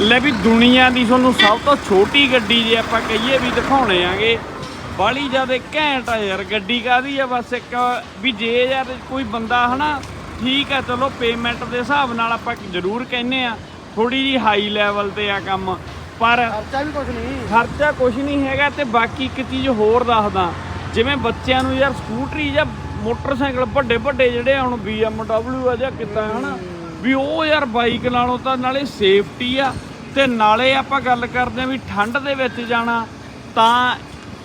ਲੈ ਵੀ ਦੁਨੀਆ ਦੀ ਤੁਹਾਨੂੰ ਸਭ ਤੋਂ ਛੋਟੀ ਗੱਡੀ ਜੇ ਆਪਾਂ ਕਹੀਏ ਵੀ ਦਿਖਾਉਣੇ ਆਗੇ ਬਾਲੀ ਜਿਆਦੇ ਘੈਂਟ ਆ ਯਾਰ ਗੱਡੀ ਕਾਦੀ ਆ ਬਸ ਇੱਕ ਵੀ ਜੇ ਯਾਰ ਕੋਈ ਬੰਦਾ ਹਨਾ ਠੀਕ ਆ ਚਲੋ ਪੇਮੈਂਟ ਦੇ ਹਿਸਾਬ ਨਾਲ ਆਪਾਂ ਜ਼ਰੂਰ ਕਹਿੰਨੇ ਆ ਥੋੜੀ ਜੀ ਹਾਈ ਲੈਵਲ ਤੇ ਆ ਕੰਮ ਪਰ ਖਰਚਾ ਵੀ ਕੁਝ ਨਹੀਂ। ਖਰਚਾ ਕੁਝ ਨਹੀਂ ਹੈਗਾ ਤੇ ਬਾਕੀ ਇੱਕ ਚੀਜ਼ ਹੋਰ ਦੱਸਦਾ ਜਿਵੇਂ ਬੱਚਿਆਂ ਨੂੰ ਯਾਰ ਸਕੂਟਰੀ ਜਾਂ ਮੋਟਰਸਾਈਕਲ ਵੱਡੇ ਵੱਡੇ ਜਿਹੜੇ ਹੁਣ BMW ਆ ਜਾਂ ਕਿੱਦਾਂ ਹਨਾ ਵੀ ਉਹ ਯਾਰ ਬਾਈਕ ਨਾਲੋਂ ਤਾਂ ਨਾਲੇ ਸੇਫਟੀ ਆ ਤੇ ਨਾਲੇ ਆਪਾਂ ਗੱਲ ਕਰਦੇ ਆ ਵੀ ਠੰਡ ਦੇ ਵਿੱਚ ਜਾਣਾ ਤਾਂ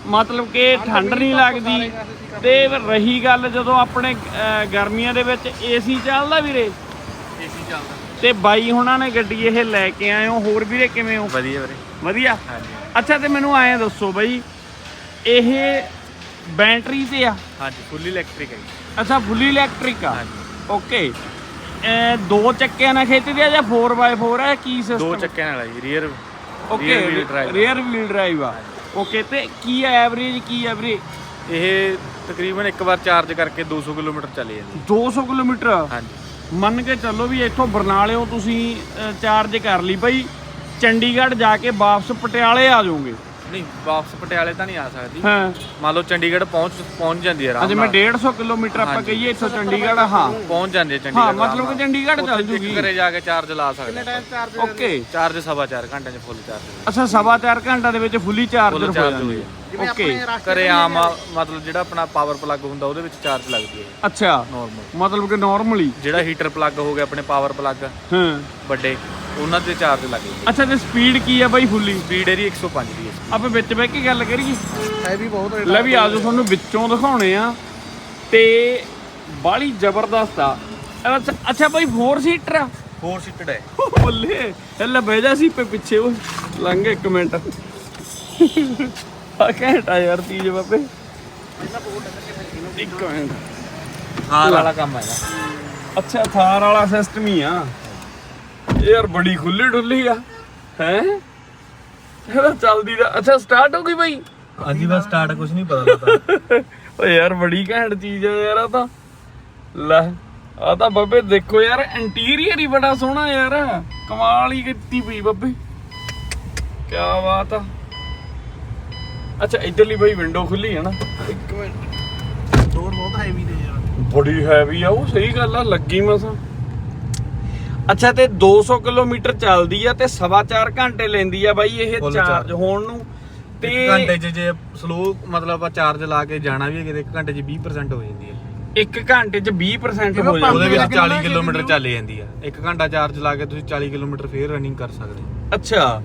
ਮਤਲਬ ਕਿ ਠੰਡ ਨਹੀਂ ਲੱਗਦੀ ਤੇ ਰਹੀ ਗੱਲ ਜਦੋਂ ਆਪਣੇ ਗਰਮੀਆਂ ਦੇ ਵਿੱਚ ਏਸੀ ਚੱਲਦਾ ਵੀਰੇ? ਏਸੀ ਚੱਲਦਾ। ਤੇ ਬਾਈ ਹੁਣਾਂ ਨੇ ਗੱਡੀ ਇਹ ਲੈ ਕੇ ਆਏ ਹੋ ਹੋਰ ਵੀਰੇ ਕਿਵੇਂ ਹੋ? ਵਧੀਆ ਵੀਰੇ। ਵਧੀਆ? ਹਾਂਜੀ। ਅੱਛਾ ਤੇ ਮੈਨੂੰ ਐਂ ਦੱਸੋ ਬਈ ਇਹ ਬੈਟਰੀ ਤੇ ਆ? ਹਾਂਜੀ ਫੁੱਲੀ ਇਲੈਕਟ੍ਰਿਕ ਹੈ ਜੀ। ਅੱਛਾ ਫੁੱਲੀ ਇਲੈਕਟ੍ਰਿਕ ਆ। ਹਾਂਜੀ। ਓਕੇ ਇਹ ਦੋ ਚੱਕਿਆਂ ਨਾਲ ਖਿੱਚਦੀ ਆ ਜਾਂ 4x4 ਆ ਕੀ ਸਿਸਟਮ ਦੋ ਚੱਕਿਆਂ ਨਾਲ ਜੀ rear okay rear wheel drive ਆ। ਓਕੇ ਤੇ ਕੀ ਐਵਰੇਜ ਕੀ ਆ ਵੀਰੇ ਇਹ ਤਕਰੀਬਨ ਇੱਕ ਵਾਰ ਚਾਰਜ ਕਰਕੇ 200 ਕਿਲੋਮੀਟਰ ਚਲੇ ਜਾਂਦੀ 200 ਕਿਲੋਮੀਟਰ? ਹਾਂਜੀ। ਮੰਨ ਕੇ ਚੱਲੋ ਵੀ ਇੱਥੋਂ ਬਰਨਾਲਿਓਂ ਤੁਸੀਂ ਚਾਰਜ ਕਰ ਲਈ ਬਈ ਚੰਡੀਗੜ੍ਹ ਜਾ ਕੇ ਵਾਪਸ ਪਟਿਆਲੇ ਆ ਜਾਓਗੇ। ਨਹੀਂ ਵਾਪਸ ਪਟਿਆਲੇ ਤਾਂ ਨਹੀਂ ਆ ਸਕਦੀ। ਹਾਂ। ਮੰਨ ਲਓ ਚੰਡੀਗੜ੍ਹ ਪਹੁੰਚ ਪਹੁੰਚ ਜਾਂਦੀ ਹੈ ਅੱਜ ਮੈਂ ਨਾਲ। 150 ਕਿਲੋਮੀਟਰ ਆਪਾਂ। ਕਹੀਏ ਇੱਥੋਂ ਚੰਡੀਗੜ੍ਹ ਹਾਂ। ਪਹੁੰਚ ਜਾਂਦੀ ਹੈ ਚੰਡੀਗੜ੍ਹ ਹਾਂ ਮਤਲਬ ਕਿ। ਚੰਡੀਗੜ੍ਹ ਚੱਲ ਜੂਗੀ। ਘਰੇ ਜਾ ਕੇ ਚਾਰਜ ਲਾ ਸਕਦੇ ਚਾਰਜ ਓਕੇ। ਚਾਰਜ ਸਵਾ ਚਾਰ ਘੰਟੇ 'ਚ ਫੁੱਲ ਚਾਰਜ ਅੱਛਾ ਸਵਾ ਚਾਰ ਘੰਟਾ ਦੇ ਵਿੱਚ ਫੁੱਲੀ ਚਾਰਜਰ ਹੋ ਜਾਂਦੀ ਹੈ ਓਕੇ। ਘਰੇ ਆਮ ਆ- ਮਤਲਬ ਜਿਹੜਾ ਆਪਣਾ ਪਾਵਰ ਪਲੱਗ ਹੁੰਦਾ ਉਹਦੇ ਵਿੱਚ ਚਾਰਜ ਲੱਗਦੀ ਹੈ। ਅੱਛਾ। ਨਾਰਮਲ ਮਤਲਬ ਕਿ ਨਾਰਮਲੀ ਜਿਹੜਾ ਹੀਟਰ ਪਲੱਗ ਹੋ ਗਿਆ ਆਪਣੇ ਪਾਵਰ ਪਲੱਗ ਹਾਂ। ਵੱਡੇ। ਉਹਨਾਂ ਤੇ ਚਾਰਜ ਲੱਗਦੀ ਹੈ ਅੱਛਾ ਤੇ ਸਪੀਡ ਕੀ ਆ ਬਾਈ ਫੁੱਲੀ? ਸਪੀਡ ਇਹਦੀ 105 ਦੀ ਹੈ ਆਪਾਂ ਵਿੱਚ ਬਹਿ ਕੇ ਗੱਲ ਕਰੀਏ। ਹੈਵੀ ਬਹੁਤ ਰੇਟ ਲੈ ਵੀ ਆਜੋ ਤੁਹਾਨੂੰ ਵਿੱਚੋਂ ਦਿਖਾਉਣੇ ਆ। ਤੇ ਬਾਲੀ ਜ਼ਬਰਦਸਤ ਆ। ਅੱਛਾ ਅੱਛਾ ਬਾਈ 4 ਸੀਟਰ ਆ। 4 ਸੀਟਡ ਹੈ। ਬੱਲੇ ਲੈ ਬਹਿ ਜਾ ਸੀ ਪੇ ਪਿੱਛੇ ਉਹ ਲੰਘ ਇੱਕ ਮਿੰਟ। ਆ ਘੈਂਟਾ ਯਾਰ ਚੀਜ਼ ਬਾਬੇ। ਇੱਕ ਮਿੰਟ। ਹਾਂ ਵਾਲਾ ਕੰਮ ਹੈਗਾ ਅੱਛਾ ਥਾਰ ਵਾਲਾ ਸਿਸਟਮ ਹੀ ਆ। ਯਾਰ ਬੜੀ ਖੁੱਲੀ ਡੁੱਲੀ ਆ ਹੈ ਇਹਦਾ ਚੱਲਦੀ ਦਾ ਅੱਛਾ ਸਟਾਰਟ ਹੋ ਗਈ ਬਾਈ ਹਾਂਜੀ ਬਸ ਸਟਾਰਟ ਕੁਝ ਨਹੀਂ ਪਤਾ ਲੱਗਦਾ ਓ ਯਾਰ ਬੜੀ ਘੈਂਟ ਚੀਜ਼ ਆ ਯਾਰ ਆ ਤਾਂ ਲੈ ਆ ਤਾਂ ਬੱਬੇ ਦੇਖੋ ਯਾਰ ਇੰਟੀਰੀਅਰ ਹੀ ਬੜਾ ਸੋਹਣਾ ਯਾਰ ਕਮਾਲ ਹੀ ਕੀਤੀ ਪਈ ਬੱਬੇ ਕੀ ਬਾਤ ਆ ਅੱਛਾ ਇਧਰਲੀ ਬਾਈ ਵਿੰਡੋ ਖੁੱਲੀ ਹੈ ਨਾ ਇੱਕ ਮਿੰਟ ਡੋਰ ਬਹੁਤ ਹੈਵੀ ਨੇ ਯਾਰ ਬੜੀ ਹੈਵੀ ਆ ਉਹ ਸਹੀ ਗੱਲ ਆ ਲੱਗੀ ਮਸਾਂ ਅੱਛਾ ਤੇ 200 ਕਿਲੋਮੀਟਰ ਚੱਲਦੀ ਆ ਤੇ ਸਵਾ 4 ਘੰਟੇ ਲੈਂਦੀ ਆ ਬਾਈ ਇਹ ਚਾਰਜ ਹੋਣ ਨੂੰ। ਤੇ ਇੱਕ ਘੰਟੇ 'ਚ ਜੇ ਸਲੋ ਮਤਲਬ ਆ ਚਾਰਜ ਲਾ ਕੇ ਜਾਣਾ ਵੀ ਹੈ 1 ਘੰਟੇ 'ਚ 20% ਹੋ ਜਾਂਦੀ ਹੈ 1 ਘੰਟੇ ਚ 20% ਹੋ ਜਾਂਦਾ ਉਹਦੇ ਵਿੱਚ 40 ਕਿਲੋਮੀਟਰ ਚੱਲ ਜਾਂਦੀ ਹੈ 1 ਘੰਟਾ ਚਾਰਜ ਲਾ ਕੇ ਤੁਸੀਂ 40 ਕਿਲੋਮੀਟਰ ਫੇਰ ਰਨਿੰਗ ਕਰ ਸਕਦੇ ਅੱਛਾ।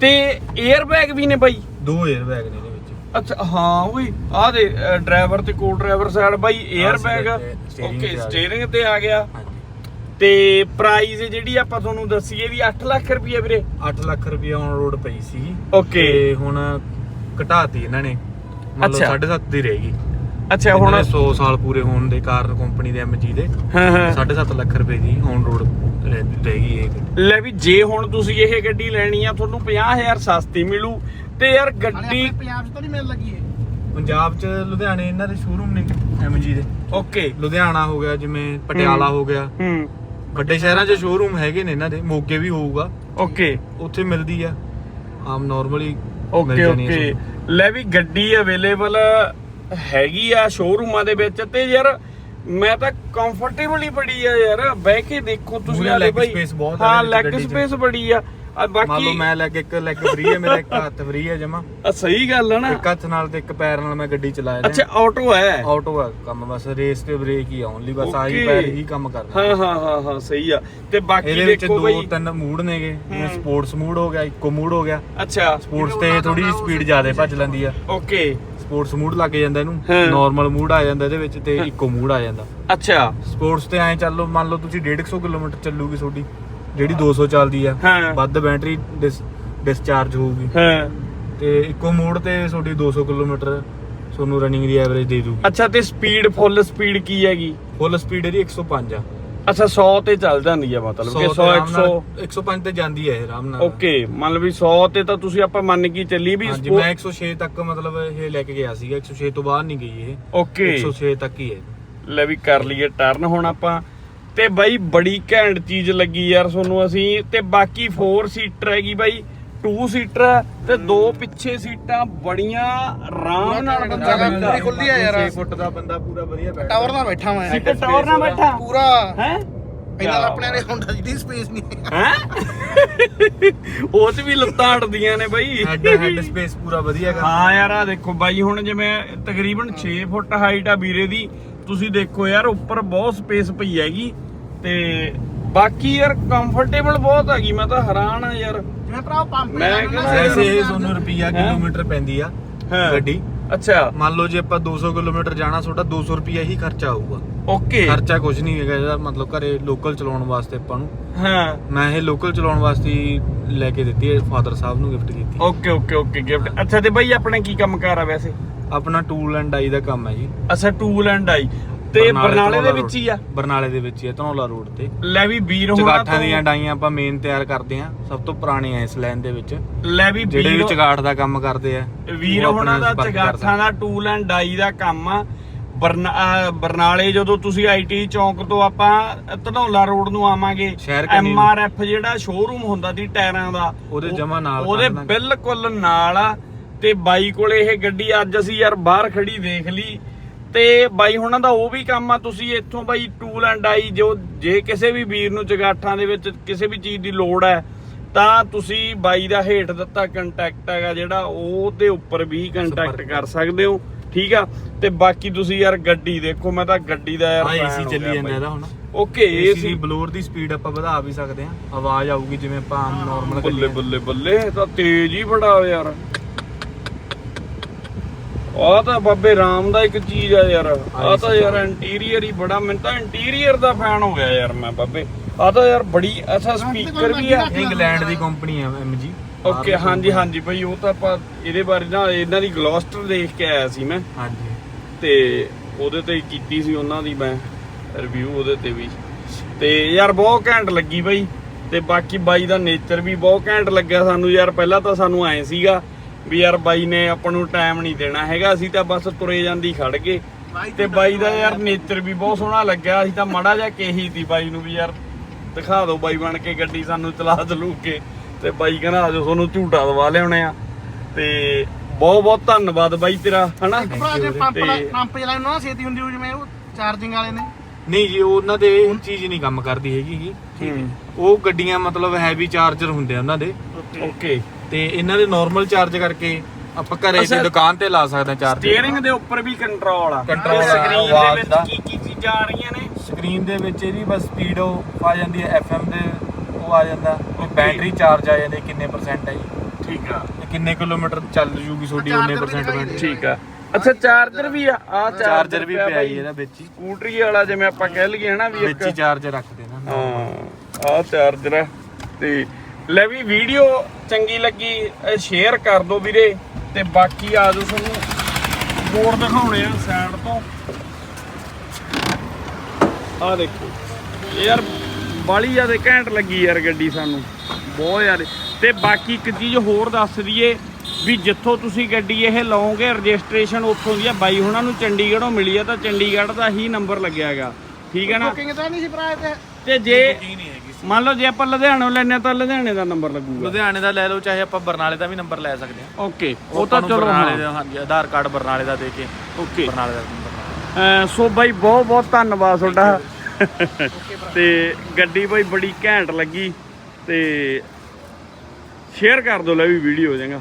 ਤੇ 에ਅਰ ਵੀ ਨੇ ਬਾਈ? ਦੋ 에ਅਰ ਨੇ ਇਹਦੇ ਵਿੱਚ। ਅੱਛਾ ਹਾਂ ਓਏ ਆ ਦੇ ਡਰਾਈਵਰ ਤੇ ਕੋ ਡਰਾਈਵਰ ਸਾਈਡ ਬਾਈ 에ਅਰ ਓਕੇ ਗਿਆ। ਤੇ ਆ ਗਿਆ। ਤੇ ਪ੍ਰਾਈਸ ਜਿਹੜੀ ਆਪਾਂ ਤੁਹਾਨੂੰ ਦੱਸੀਏ ਵੀ 8 ਲੱਖ ਰੁਪਏ ਵੀਰੇ। 8 ਲੱਖ ਰੁਪਏ ਔਨ ਰੋਡ ਪਈ ਸੀ। ਓਕੇ ਤੇ ਹੁਣ ਘਟਾਤੀ ਇਹਨਾਂ ਨੇ। ਅੱਛਾ। 7.5 ਦੀ ਰਹੇਗੀ ਅੱਛਾ ਹੁਣ ਹੁਣ 100 ਸਾਲ ਪੂਰੇ ਹੋਣ ਦੇ ਕਾਰਨ ਕੰਪਨੀ ਦੇ ਐਮਜੀ ਦੇ ਹਾਂ ਹਾਂ। 7.5 ਲੱਖ ਰੁਪਏ ਦੀ ਔਨ ਰੋਡ ਰਹੇਗੀ ਇਹ। ਲੈ ਵੀ ਜੇ ਹੁਣ ਤੁਸੀਂ ਇਹ ਗੱਡੀ ਲੈਣੀ ਆ ਤੁਹਾਨੂੰ 50000 ਸਸਤੀ ਮਿਲੂ। ਤੇ ਯਾਰ ਗੱਡੀ ਪੰਜਾਬ 'ਚ ਤਾਂ ਨਹੀਂ ਮਿਲ ਲੱਗੀ ਇਹ। ਪੰਜਾਬ 'ਚ ਲੁਧਿਆਣੇ ਇਹਨਾਂ ਦੇ ਸ਼ੋਰੂਮ ਨੇ ਐਮਜੀ ਦੇ। ਓਕੇ ਲੁਧਿਆਣਾ ਹੋ ਗਿਆ ਜਿਵੇਂ ਪਟਿਆਲਾ ਹੋ ਗਿਆ। ਹੂੰ। ਵੱਡੇ ਸ਼ਹਿਰਾਂ 'ਚ ਸ਼ੋਰੂਮ ਹੈਗੇ ਨੇ ਇਹਨਾਂ ਦੇ ਮੋਗੇ ਵੀ ਹੋਊਗਾ। ਓਕੇ। ਉੱਥੇ ਮਿਲਦੀ ਆ ਆਮ ਨਾਰਮਲੀ ਓਕੇ ਓਕੇ। ਲੈ ਵੀ ਗੱਡੀ ਅਵੇਲੇਬਲ ਹੈਗੀ ਆ ਸ਼ੋਰੂਮਾਂ ਦੇ ਵਿੱਚ ਤੇ ਯਾਰ ਮੈਂ ਤਾਂ ਕੰਫਰਟੇਬਲ ਹੀ ਬੜੀ ਆ ਯਾਰ। ਬਹਿ ਕੇ ਦੇਖੋ ਤੁਸੀਂ ਆਲੇ ਭਾਈ। ਹਾਂ ਲੈਗ। ਸਪੇਸ ਬੜੀ ਆ। ਆ ਮੰਨ ਲਓ ਬਾਕੀ ਮੈਂ ਲੈ ਕੇ ਇੱਕ ਲੈਗ ਫ੍ਰੀ ਹੈ ਮੇਰਾ ਇੱਕ ਹੱਥ ਫ੍ਰੀ ਹੈ ਜਮਾ। ਆ ਸਹੀ ਗੱਲ ਹੈ ਨਾ। ਇੱਕ ਹੱਥ ਨਾਲ ਤੇ ਇੱਕ ਪੈਰ ਨਾਲ ਮੈਂ ਗੱਡੀ ਚਲਾ ਰਿਹਾ ਅੱਛਾ ਆਟੋ ਹੈ। ਆਟੋ ਆ ਕੰਮ ਬਸ ਰੇਸ ਤੇ ਬ੍ਰੇਕ ਹੀ ਓਨਲੀ ਬਸ ਆਹੀ Okay. ਪੈਰ ਹੀ ਕੰਮ ਕਰਦਾ ਹਾਂ ਹਾਂ ਹਾਂ ਹਾਂ ਸਹੀ ਆ। ਤੇ ਬਾਕੀ ਇਹਦੇ ਵਿੱਚ ਦੇਖੋ ਦੋ ਬਈ ਤਿੰਨ ਮੂਡ ਨੇਗੇ ਜਿਵੇਂ। ਸਪੋਰਟਸ ਮੂਡ ਹੋ ਗਿਆ ਇੱਕੋ ਮੂਡ ਹੋ ਗਿਆ। ਅੱਛਾ। ਸਪੋਰਟਸ ਤੇ ਥੋੜੀ ਜਿਹੀ ਸਪੀਡ ਜ਼ਿਆਦਾ ਭੱਜ ਲੈਂਦੀ ਆ। ਓਕੇ ਸਪੋਰਟਸ ਮੂਡ ਲੱਗ ਜਾਂਦਾ ਇਹਨੂੰ। ਨਾਰਮਲ ਮੂਡ ਆ ਜਾਂਦਾ ਇਹਦੇ ਵਿੱਚ ਤੇ। ਇੱਕੋ ਮੂਡ ਆ ਜਾਂਦਾ। ਅੱਛਾ। ਸਪੋਰਟਸ ਤੇ ਐਂ ਚੱਲੋ ਮੰਨ ਲਓ ਤੁਸੀਂ 150 ਕਿਲੋਮੀਟਰ ਚੱਲੂਗੀ ਤੁਹਾਡੀ। ਜਿਹੜੀ 200 ਚੱਲਦੀ ਆ ਹਾਂ। ਵੱਧ ਬੈਟਰੀ ਡਿਸਚਾਰਜ ਹੋਊਗੀ। ਹਾਂ। ਤੇ ਇੱਕੋ ਮੋਡ ਤੇ ਤੁਹਾਡੀ 200 ਕਿਲੋਮੀਟਰ ਤੁਹਾਨੂੰ ਰਨਿੰਗ ਦੀ ਐਵਰੇਜ ਦੇ ਦੂਗੀ ਅੱਛਾ ਤੇ ਸਪੀਡ ਫੁੱਲ ਸਪੀਡ ਕੀ ਹੈਗੀ? ਫੁੱਲ ਸਪੀਡ ਇਹਦੀ 105 ਆ। ਅੱਛਾ 100 ਤੇ ਚੱਲ ਜਾਂਦੀ ਆ ਮਤਲਬ ਕਿ 100 ਤੇ ਆਰਾਮ 100 ਨਾਲ 105 ਤੇ ਜਾਂਦੀ ਹੈ ਇਹ ਆਰਾਮ ਨਾਲ। ਓਕੇ ਮੰਨ ਲਓ ਵੀ 100 ਤੇ ਤਾਂ ਤੁਸੀਂ ਆਪਾਂ ਮੰਨ ਕੇ ਚੱਲੀ ਵੀ ਹਾਂਜੀ ਮੈਂ 106 ਤੱਕ ਮਤਲਬ ਇਹ ਲੈ ਕੇ ਗਿਆ ਸੀਗਾ 106 ਤੋਂ ਬਾਹਰ ਨਹੀਂ ਗਈ ਇਹ। ਓਕੇ। 106 ਤੱਕ ਹੀ ਹੈ। ਲੈ ਵੀ ਕਰ ਲਈਏ ਟਰਨ ਹੁਣ ਆਪਾਂ ਤੇ ਬਾਈ ਬੜੀ ਘੈਂਟ ਚੀਜ਼ ਲੱਗੀ ਯਾਰ ਤੁਹਾਨੂੰ ਅਸੀਂ ਤੇ ਬਾਕੀ 4 ਸੀਟਰ ਹੈਗੀ ਬਾਈ 2 ਸੀਟਰ ਤੇ ਦੋ ਪਿੱਛੇ ਸੀਟਾਂ ਬੜੀਆਂ ਆਰਾਮ ਨਾਲ ਬੰਦਾ ਬੈਠਦਾ ਪੂਰੀ ਖੁੱਲੀ ਆ ਯਾਰ। 6 ਫੁੱਟ ਦਾ ਬੰਦਾ ਪੂਰਾ ਵਧੀਆ ਬੈਠ। ਟਾਵਰ ਨਾਲ ਬੈਠਾ ਮੈਂ। ਸੀਟਰ ਟਾਵਰ ਨਾਲ ਬੈਠਾ? ਪੂਰਾ। ਹੈ? ਇਹਨਾਂ ਆਪਣੇ ਨੇ ਹੁੰਦਾ ਜਿਹਦੀ ਸਪੇਸ ਨਹੀਂ ਹੈ। ਉਹ ਚ ਵੀ ਲੱਤਾਂ ਅੜਦੀਆਂ ਨੇ ਬਾਈ। ਹੈਡ ਹੈਡ ਸਪੇਸ ਪੂਰਾ ਵਧੀਆ ਕਰ ਹਾਂ ਯਾਰ ਆ ਦੇਖੋ ਬਾਈ ਹੁਣ ਜਿਵੇਂ ਤਕਰੀਬਨ 6 ਫੁੱਟ ਹਾਈਟ ਆ ਵੀਰੇ ਦੀ ਤੁਸੀਂ ਦੇਖੋ ਯਾਰ ਉੱਪਰ ਬਹੁਤ ਸਪੇਸ ਪਈ ਹੈਗੀ ਤੇ ਬਾਕੀ ਯਾਰ ਕੰਫਰਟੇਬਲ ਬਹੁਤ ਹੈਗੀ ਮੈਂ ਤਾਂ ਹੈਰਾਨ ਆ ਯਾਰ। ਜਿਵੇਂ ਭਰਾ ਪੰਪ ਮੈਂ ਕਹਿੰਦਾ ਇਹ ਤੁਹਾਨੂੰ ਰੁਪਿਆ ਕਿਲੋਮੀਟਰ ਪੈਂਦੀ ਆ ਹਾਂ। ਗੱਡੀ। ਅੱਛਾ। ਮੰਨ ਲਓ ਜੇ ਆਪਾਂ 200 ਕਿਲੋਮੀਟਰ ਜਾਣਾ ਤੁਹਾਡਾ 200 ਰੁਪਿਆ ਹੀ ਖਰਚਾ ਆਊਗਾ। ਓਕੇ। ਖਰਚਾ ਕੁਝ ਨਹੀਂ ਹੈਗਾ ਇਹਦਾ ਮਤਲਬ ਘਰੇ ਲੋਕਲ ਚਲਾਉਣ ਵਾਸਤੇ ਆਪਾਂ ਨੂੰ। ਹਾਂ। ਮੈਂ ਇਹ ਲੋਕਲ ਚਲਾਉਣ ਵਾਸਤੇ ਲੈ ਕੇ ਦਿੱਤੀ ਹੈ ਫਾਦਰ ਸਾਹਿਬ ਨੂੰ ਗਿਫਟ ਕੀਤੀ। ਓਕੇ ਓਕੇ ਓਕੇ ਗਿਫਟ ਅੱਛਾ ਤੇ ਬਾਈ ਆਪਣੇ ਕੀ ਕੰਮ ਕਾਰ ਆ ਵੈਸੇ? ਆਪਣਾ ਟੂਲ ਐਂਡ ਡਾਈ ਦਾ ਕੰਮ ਹੈ ਜੀ। ਅੱਛਾ ਟੂਲ ਐਂਡ ਆਈ ਤੇ ਬਰਨਾਲੇ ਦੇ ਵਿੱਚ ਹੀ ਆ? ਬਰਨਾਲੇ ਦੇ ਵਿੱਚ ਹੀ ਹੈ ਧਨੌਲਾ ਰੋਡ ਤੇ। ਲੈ ਵੀ ਵੀਰ ਹੋਣਾ ਚਗਾਠਾਂ ਦੀਆਂ ਡਾਈਆਂ ਆਪਾਂ ਮੇਨ ਤਿਆਰ ਕਰਦੇ ਆ ਸਭ ਤੋਂ ਪੁਰਾਣੇ ਆ ਇਸ ਲਾਈਨ ਦੇ ਵਿੱਚ। ਲੈ ਵੀ ਜਿਹੜੇ ਵੀ ਚਗਾਠ ਦਾ ਕੰਮ ਕਰਦੇ ਆ ਵੀਰ ਹੋਣਾ ਦਾ ਚਗਾਠਾਂ ਦਾ ਟੂਲ ਐਂਡ ਡਾਈ ਦਾ ਕੰਮ ਆ। ਬਰਨਾਲੇ ਜਦੋਂ ਤੁਸੀਂ ਆਈਟੀ ਚੌਂਕ ਤੋਂ ਆਪਾਂ ਧਨੌਲਾ ਰੋਡ ਨੂੰ ਆਵਾਂਗੇ। ਐਮਆਰਐਫ ਜਿਹੜਾ ਸ਼ੋਰੂਮ ਹੁੰਦਾ ਸੀ ਟਾਇਰਾਂ ਦਾ ਉਹਦੇ ਉਹ- ਜਮਾਂ ਨਾਲ ਉਹਦੇ। ਬਿਲਕੁਲ ਨਾਲ ਆ। ਤੇ ਬਾਈ ਕੋਲੇ ਇਹ ਗੱਡੀ ਅੱਜ ਅਸੀਂ ਯਾਰ ਬਾਹਰ ਖੜੀ ਦੇਖ ਲਈ ਤੇ ਬਾਈ ਹੁਣਾਂ ਦਾ ਉਹ ਵੀ ਕੰਮ ਆ ਤੁਸੀਂ ਇੱਥੋਂ ਬਾਈ ਟੂਲ ਐਂਡ ਡਾਈ ਜੋ ਜੇ ਕਿਸੇ ਵੀ ਵੀਰ ਨੂੰ ਜਗਾਠਾਂ ਦੇ ਵਿੱਚ ਕਿਸੇ ਵੀ ਚੀਜ਼ ਦੀ ਲੋੜ ਹੈ ਤਾਂ ਤੁਸੀਂ ਬਾਈ ਦਾ ਹੇਠ ਦਿੱਤਾ ਕੰਟੈਕਟ ਹੈਗਾ ਜਿਹੜਾ ਉਹ ਦੇ ਉੱਪਰ ਵੀ ਕੰਟੈਕਟ ਕਰ ਸਕਦੇ ਹੋ ਠੀਕ ਆ? ਤੇ ਬਾਕੀ ਤੁਸੀਂ ਯਾਰ ਗੱਡੀ ਦੇਖੋ ਮੈਂ ਤਾਂ ਗੱਡੀ ਦਾ ਯਾਰ ਏਸੀ ਚੱਲੀ ਜਾਂਦਾ। ਇਹਦਾ ਹੁਣ। ਓਕੇ ਏਸੀ ਬਲੋਰ ਦੀ ਸਪੀਡ ਆਪਾਂ ਵਧਾ ਵੀ ਸਕਦੇ ਆ ਆਵਾਜ਼ ਆਊਗੀ ਜਿਵੇਂ ਆਪਾਂ ਆਮ ਨਾਰਮਲ ਬੱਲੇ ਬੱਲੇ ਬੱਲੇ ਤਾਂ ਤੇਜ਼ ਹੀ ਬੜਾ ਯਾਰ। ਆ ਤਾਂ ਬਾਬੇ ਰਾਮ ਦਾ ਇੱਕ ਚੀਜ਼ ਆ ਯਾਰ। ਆ ਤਾਂ ਯਾਰ ਇੰਟੀਰੀਅਰ ਹੀ ਬੜਾ ਮੈਨੂੰ ਤਾਂ ਇੰਟੀਰੀਅਰ ਦਾ ਫੈਨ ਹੋ ਗਿਆ ਯਾਰ ਮੈਂ ਬਾਬੇ। ਆ ਤਾਂ ਯਾਰ ਬੜੀ ਅੱਛਾ ਸਪੀਕਰ ਵੀ ਆ। ਇੰਗਲੈਂਡ ਦੀ ਕੰਪਨੀ ਹੈ ਐਮਜੀ ਓਕੇ ਹਾਂਜੀ ਹਾਂਜੀ ਭਾਈ ਉਹ ਤਾਂ ਆਪਾਂ ਇਹਦੇ ਬਾਰੇ ਨਾ ਇਹਨਾਂ ਦੀ ਗਲੋਸਟਰ ਦੇਖ ਕੇ ਆਇਆ ਸੀ ਮੈਂ। ਹਾਂਜੀ। ਤੇ ਉਹਦੇ ਤੇ ਹੀ ਕੀਤੀ ਸੀ ਉਹਨਾਂ ਦੀ ਮੈਂ ਰਿਵਿਊ ਉਹਦੇ ਤੇ ਵੀ। ਤੇ ਯਾਰ ਬਹੁਤ ਘੈਂਟ ਲੱਗੀ ਬਾਈ ਤੇ ਬਾਕੀ ਬਾਈ ਦਾ ਨੇਚਰ ਵੀ ਬਹੁਤ ਘੈਂਟ ਲੱਗਿਆ ਸਾਨੂੰ ਯਾਰ। ਪਹਿਲਾਂ ਤਾਂ ਸਾਨੂੰ ਐ ਸੀਗਾ ਵੀ ਯਾਰ ਬਾਈ ਨੇ ਆਪਾਂ ਨੂੰ ਟਾਈਮ ਨਹੀਂ ਦੇਣਾ ਹੈਗਾ ਅਸੀਂ ਤਾਂ ਬਸ ਤੁਰੇ ਜਾਂਦੀ ਖੜ ਗਏ। ਤੇ ਬਾਈ ਦਾ ਯਾਰ ਨੇਚਰ ਵੀ ਬਹੁਤ ਸੋਹਣਾ ਲੱਗਿਆ ਅਸੀਂ ਤਾਂ ਮੜਾ ਜਾ ਕਹੀ ਤੀ ਬਾਈ ਨੂੰ ਵੀ ਯਾਰ ਦਿਖਾ ਦਿਓ ਬਾਈ ਬਣ ਕੇ ਗੱਡੀ ਸਾਨੂੰ ਚਲਾ ਚਲੂ ਕੇ। ਤੇ ਬਾਈ ਕਹਿੰਦਾ ਆਜੋ ਤੁਹਾਨੂੰ ਝੂਟਾ ਦਵਾ ਲਿਆਉਣੇ ਆ। ਤੇ ਬਹੁਤ ਬਹੁਤ ਧੰਨਵਾਦ ਬਾਈ ਤੇਰਾ ਹਨਾ? ਭਰਾ ਜੇ ਪੰਪ ਪੰਪ ਚਲਾਉਣਾ ਨਾ ਛੇਤੀ ਹੁੰਦੀ ਹੋਊ ਜਿਵੇਂ ਉਹ ਚਾਰਜਿੰਗ ਵਾਲੇ ਨੇ। ਨਹੀਂ ਜੀ ਉਹਨਾਂ ਦੇ ਇਹ ਚੀਜ਼ ਨਹੀਂ ਕੰਮ ਕਰਦੀ ਹੈਗੀ ਉਹ ਗੱਡੀਆਂ ਮਤਲਬ ਹੈਵੀ ਚਾਰਜਰ ਹੁੰਦੇ ਆ ਉਹਨਾਂ ਦੇ। ਓਕੇ ਤੇ ਇਹਨਾਂ ਦੇ ਨਾਰਮਲ ਚਾਰਜ ਕਰਕੇ ਆਪਾਂ ਘਰੇ। ਤੇ ਦੁਕਾਨ ਤੇ ਲਾ ਸਕਦੇ ਆ ਚਾਰਜ ਸਟੀਅਰਿੰਗ ਦੇ ਉੱਪਰ ਵੀ ਕੰਟਰੋਲ ਆ। Control ਆ, ਸਕਰੀਨ ਦੇ ਆਵਾਜ਼ ਵਿੱਚ ਦਾ। ਕੀ ਕੀ ਚੀਜ਼ਾਂ ਆ ਰਹੀਆਂ ਨੇ? ਸਕਰੀਨ ਦੇ ਵਿੱਚ ਇਹਦੀ ਬਸ ਸਪੀਡ ਉਹ ਆ ਜਾਂਦੀ ਹੈ ਐਫਐਮ ਦੇ ਉਹ ਆ ਜਾਂਦਾ। ਬੈਟਰੀ ਚਾਰਜ ਆ ਜਾਂਦੀ ਕਿੰਨੇ ਪਰਸੈਂਟ ਹੈ ਜੀ। ਠੀਕ ਆ। ਤੇ ਕਿੰਨੇ ਕਿਲੋਮੀਟਰ ਚੱਲ ਜੂਗੀ ਤੁਹਾਡੀ ਵੀ ਪਰਸੈਂਟ ਬੈਟਰੀ? ਠੀਕ ਆ। ਅੱਛਾ ਚਾਰਜਰ ਵੀ ਆ। ਆ ਚਾਰਜਰ ਵੀ ਪਿਆ ਜੀ ਇਹਦਾ ਵਿੱਚ ਹੀ। ਸਕੂਟਰੀ ਵਾਲਾ ਜਿਵੇਂ ਆਪਾਂ ਕਹਿ ਲਈਏ ਨਾ ਵੀ ਵਿੱਚ ਹੀ ਇੱਕ ਚਾਰਜ ਰੱਖਦੇ ਨਾ ਹਾਂ ਆ ਚਾਰਜਰ ਆ। ਤੇ ਲੈ ਵੀ ਵੀਡੀਓ ਚੰਗੀ ਲੱਗੀ ਸ਼ੇਅਰ ਕਰ ਦਿਓ ਵੀਰੇ ਤੇ ਬਾਕੀ ਆ ਜਾਓ ਤੁਹਾਨੂੰ ਹੋਰ ਦਿਖਾਉਣੇ ਆ ਸਾਈਡ ਤੋਂ। ਆ ਦੇਖੋ ਯਾਰ ਬਾਲੀ ਜ਼ਿਆਦਾ ਘੈਂਟ ਲੱਗੀ ਯਾਰ ਗੱਡੀ ਸਾਨੂੰ ਬਹੁਤ ਯਾਰ। ਤੇ ਬਾਕੀ ਇੱਕ ਚੀਜ਼ ਹੋਰ ਦੱਸ ਦਈਏ ਵੀ ਜਿੱਥੋਂ ਤੁਸੀਂ ਗੱਡੀ ਇਹ ਲਓਗੇ ਰਜਿਸਟ੍ਰੇਸ਼ਨ ਉੱਥੋਂ ਦੀ ਆ। ਬਾਈ ਹੁਣਾਂ ਨੂੰ ਚੰਡੀਗੜ੍ਹੋਂ ਮਿਲੀ ਆ ਤਾਂ ਚੰਡੀਗੜ੍ਹ ਦਾ ਹੀ ਨੰਬਰ ਲੱਗਿਆਗਾ ਠੀਕ ਹੈ ਨਾ? ਬੁਕਿੰਗ ਤਾਂ ਨਹੀਂ ਸੀ ਭਰਾ ਤੇ। ਤੇ ਜੇ ਨਹੀਂ ਹੈਗੀ। ਮੰਨ ਲਓ ਜੇ ਆਪਾਂ ਲੁਧਿਆਣੋਂ ਲੈਣੇ ਤਾਂ ਲੁਧਿਆਣੇ ਦਾ ਨੰਬਰ ਲੱਗੂਗਾ। ਲੁਧਿਆਣੇ ਦਾ ਲੈ ਲਓ ਚਾਹੇ ਆਪਾਂ ਬਰਨਾਲੇ ਦਾ ਵੀ ਨੰਬਰ ਲੈ ਸਕਦੇ ਆ ਓਕੇ ਉਹ ਤਾਂ ਚਲੋ ਬਰਨਾਲੇ ਹਾਂ। ਦਾ ਹਾਂਜੀ ਆਧਾਰ ਕਾਰਡ ਬਰਨਾਲੇ ਦਾ ਦੇ ਕੇ ਓਕੇ। ਬਰਨਾਲੇ ਦਾ ਅਹ ਸੋ ਬਾਈ ਬਹੁਤ ਬਹੁਤ ਧੰਨਵਾਦ ਤੁਹਾਡਾ। ਤੇ ਗੱਡੀ ਬਾਈ ਬੜੀ ਘੈਂਟ ਲੱਗੀ ਤੇ ਸ਼ੇਅਰ ਕਰ ਦਿਓ ਲੈ ਵੀ ਵੀਡੀਓ ਹੋ ਜਾਏਗਾ